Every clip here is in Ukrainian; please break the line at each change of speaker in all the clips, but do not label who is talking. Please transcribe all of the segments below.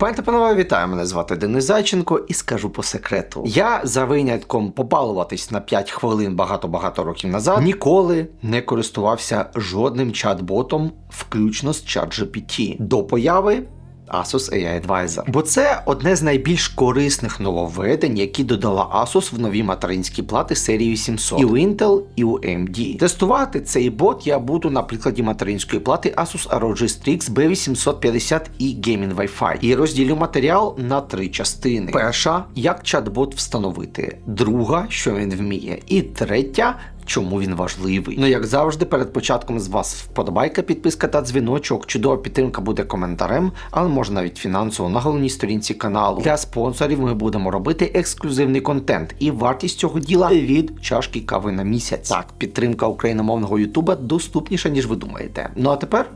Пані панове, вітаю! Мене звати Денис Зайченко і скажу по секрету. Я за винятком побалуватись на 5 хвилин багато-багато років назад ніколи не користувався жодним чат-ботом, включно з ChatGPT. До появи Asus AI Advisor. Бо це одне з найбільш корисних нововведень, які додала Asus в нові материнські плати серії 700 і у Intel, і у AMD. Тестувати цей бот я буду на прикладі материнської плати Asus ROG Strix B850 і Gaming Wi-Fi. І розділю матеріал на три частини: перша, як чат-бот встановити, друга, що він вміє, і третя. Чому він важливий? Ну як завжди, перед початком з вас вподобайка, підписка та дзвіночок. Чудова підтримка буде коментарем, але може навіть фінансово на головній сторінці каналу. Для спонсорів ми будемо робити ексклюзивний контент, і вартість цього діла від чашки кави на місяць. Так, підтримка україномовного Ютуба доступніша ніж ви думаєте. Ну а тепер.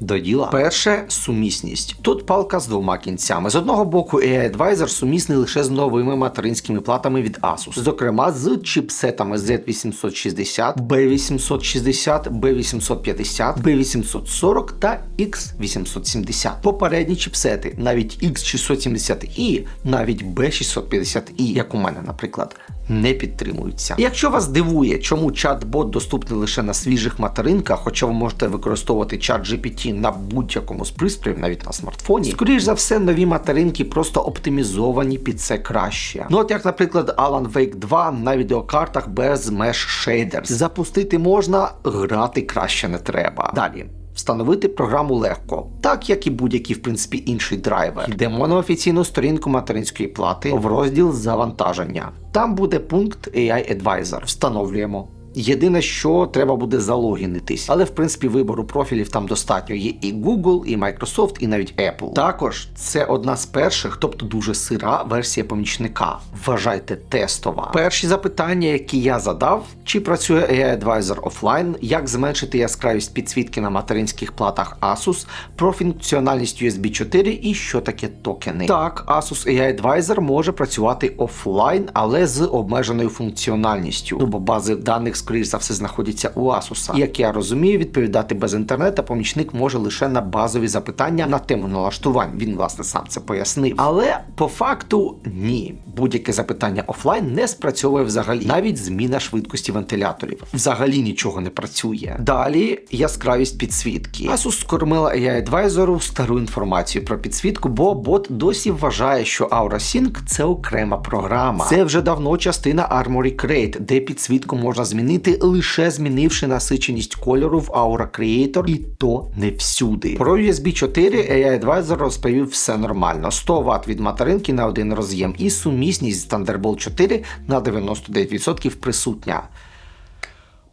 До діла. Перше сумісність. Тут палка з двома кінцями. З одного боку, AI Advisor сумісний лише з новими материнськими платами від Asus, зокрема з чіпсетами Z860, B860, B850, B840 та X870. Попередні чіпсети, навіть X670i, навіть B650i, як у мене, наприклад. Не підтримуються. Якщо вас дивує, чому чат-бот доступний лише на свіжих материнках, хоча ви можете використовувати чат GPT на будь-якому з пристроїв, навіть на смартфоні, скоріш за все, нові материнки просто оптимізовані під це краще. Ну от як, наприклад, Alan Wake 2 на відеокартах без Mesh Shaders. Запустити можна, грати краще не треба. Далі. Встановити програму легко, так як і будь-який, в принципі, інший драйвер. Йдемо на офіційну сторінку материнської плати в розділ завантаження. Там буде пункт AI Advisor. Встановлюємо. Єдине, що треба буде залогінитись, але в принципі вибору профілів там достатньо. Є і Google, і Microsoft, і навіть Apple. Також це одна з перших, тобто дуже сира версія помічника. Вважайте тестова. Перші запитання, які я задав, чи працює AI Advisor офлайн, як зменшити яскравість підсвітки на материнських платах Asus, про функціональність USB 4 і що таке токени. Так, Asus AI Advisor може працювати офлайн, але з обмеженою функціональністю. Ну, бо бази даних скоріш за все знаходяться у. І, Як я розумію, відповідати без інтернету помічник може лише на базові запитання на тему налаштувань. Він власне сам це пояснив. Але по факту ні. Будь-яке запитання офлайн не спрацьовує взагалі. Навіть зміна швидкості вентиляторів. Взагалі нічого не працює. Далі яскравість підсвітки. Asus скормила AI Advisor стару інформацію про підсвітку, бо бот досі вважає, що Aura Sync – це окрема програма. Це вже давно частина Armory Crate, де підсвітку можна змінити лише змінивши насиченість кольору в Aura Creator, і то не всюди. Про USB 4 AI Advisor розповів все нормально: 100 Вт від материнки на один роз'єм, і сумісність з Thunderbolt 4 на 99% присутня.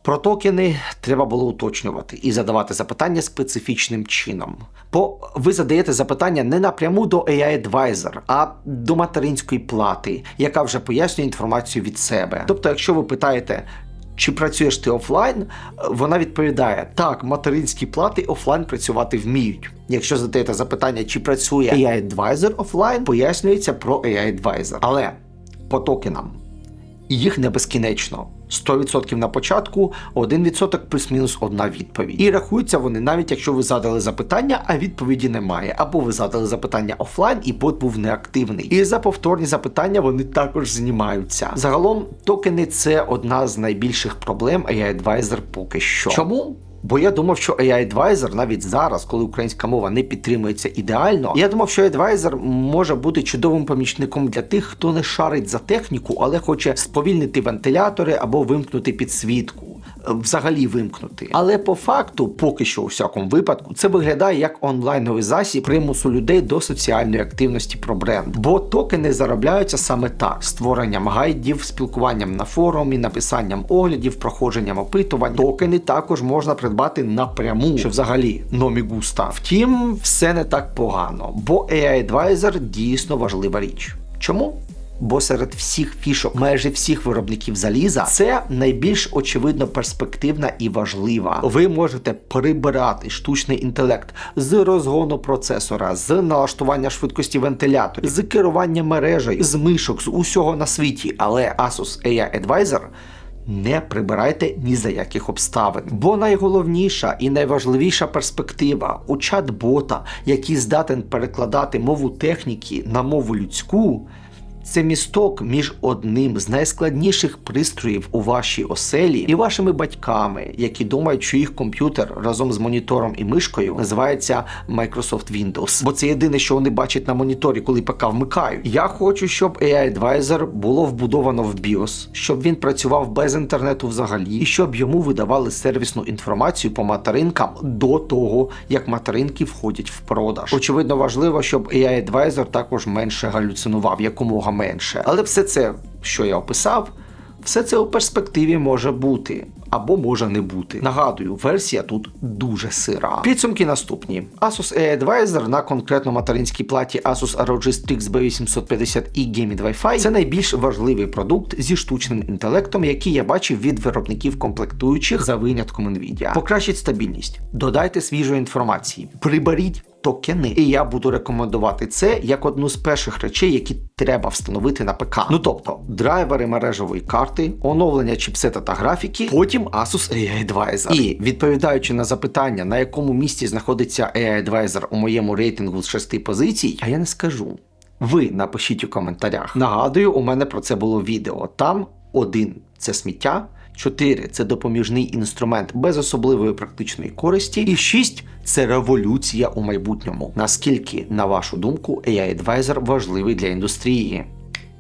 Про токени треба було уточнювати і задавати запитання специфічним чином. Бо ви задаєте запитання не напряму до AI Advisor, а до материнської плати, яка вже пояснює інформацію від себе. Тобто, якщо ви питаєте, чи працюєш ти офлайн, вона відповідає: так, материнські плати офлайн працювати вміють. Якщо задаєте запитання, чи працює AI Advisor офлайн, пояснюється про AI Advisor. Але по токенам їх не безкінечно. 100% на початку, 1% плюс-мінус одна відповідь. І рахуються вони навіть якщо ви задали запитання, а відповіді немає. Або ви задали запитання офлайн, і бот був неактивний. І за повторні запитання вони також знімаються. Загалом, токени це одна з найбільших проблем AI Advisor поки що. Чому? Бо я думав, що AI Advisor навіть зараз, коли українська мова не підтримується ідеально, я думав, що Advisor може бути чудовим помічником для тих, хто не шарить за техніку, але хоче сповільнити вентилятори або вимкнути підсвітку. Взагалі вимкнути. Але по факту, поки що у всякому випадку, це виглядає як онлайновий засіб примусу людей до соціальної активності про бренд. Бо токени заробляються саме так: створенням гайдів, спілкуванням на форумі, написанням оглядів, проходженням опитувань. Токени також можна придбати напряму, що взагалі номі густа. Втім, все не так погано, бо AI Advisor дійсно важлива річ. Чому? Бо серед всіх фішок, майже всіх виробників заліза, це найбільш очевидно перспективна і важлива. Ви можете прибирати штучний інтелект з розгону процесора, з налаштування швидкості вентиляторів, з керування мережею, з мишок, з усього на світі. Але Asus AI Advisor не прибирайте ні за яких обставин. Бо найголовніша і найважливіша перспектива у чат-бота, який здатен перекладати мову техніки на мову людську. Це місток між одним з найскладніших пристроїв у вашій оселі і вашими батьками, які думають, що їх комп'ютер разом з монітором і мишкою називається Microsoft Windows. Бо це єдине, що вони бачать на моніторі, коли ПК вмикають. Я хочу, щоб AI Advisor було вбудовано в BIOS, щоб він працював без інтернету взагалі, і щоб йому видавали сервісну інформацію по материнкам до того, як материнки входять в продаж. Очевидно, важливо, щоб AI Advisor також менше галюцинував, якомога менше. Але все це, що я описав, все це у перспективі може бути. Або може не бути. Нагадую, версія тут дуже сира. Підсумки наступні: Asus AI Advisor на конкретно материнській платі Asus ROG Strix B850 e Gaming Wi-Fi це найбільш важливий продукт зі штучним інтелектом, який я бачив від виробників комплектуючих за винятком Nvidia. Покращіть стабільність, додайте свіжої інформації, приберіть токени. І я буду рекомендувати це як одну з перших речей, які треба встановити на ПК. Ну тобто, драйвери мережевої карти, оновлення чіпсета та графіки, потім Asus AI Advisor. І відповідаючи на запитання, на якому місці знаходиться AI Advisor у моєму рейтингу з шести позицій, а я не скажу. Ви напишіть у коментарях. Нагадую, у мене про це було відео. Там один це сміття. 4 це допоміжний інструмент без особливої практичної користі. І 6 це революція у майбутньому. Наскільки, на вашу думку, AI Advisor важливий для індустрії?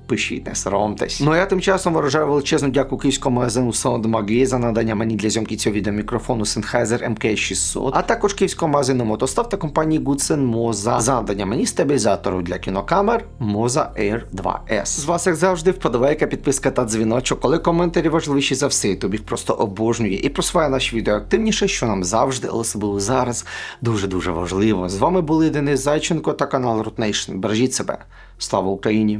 Пишіть, не соромтесь. Ну а я тим часом виражаю величезну дяку київському магазину Soundmag за надання мені для зйомки цього відео мікрофону Sennheiser MK600, а також київському магазину Мотостав та компанії Goodsen Moza за надання мені стабілізатору для кінокамер Moza Air 2S. З вас, як завжди, вподобайка, підписка та дзвіночок, коли коментарі важливіші за все, і тобі просто обожнює і просуває наші відео активніше, що нам завжди, але особливо зараз, дуже-дуже важливо. З вами були Денис Зайченко та канал Root Nation. Бережіть себе. Слава Україні!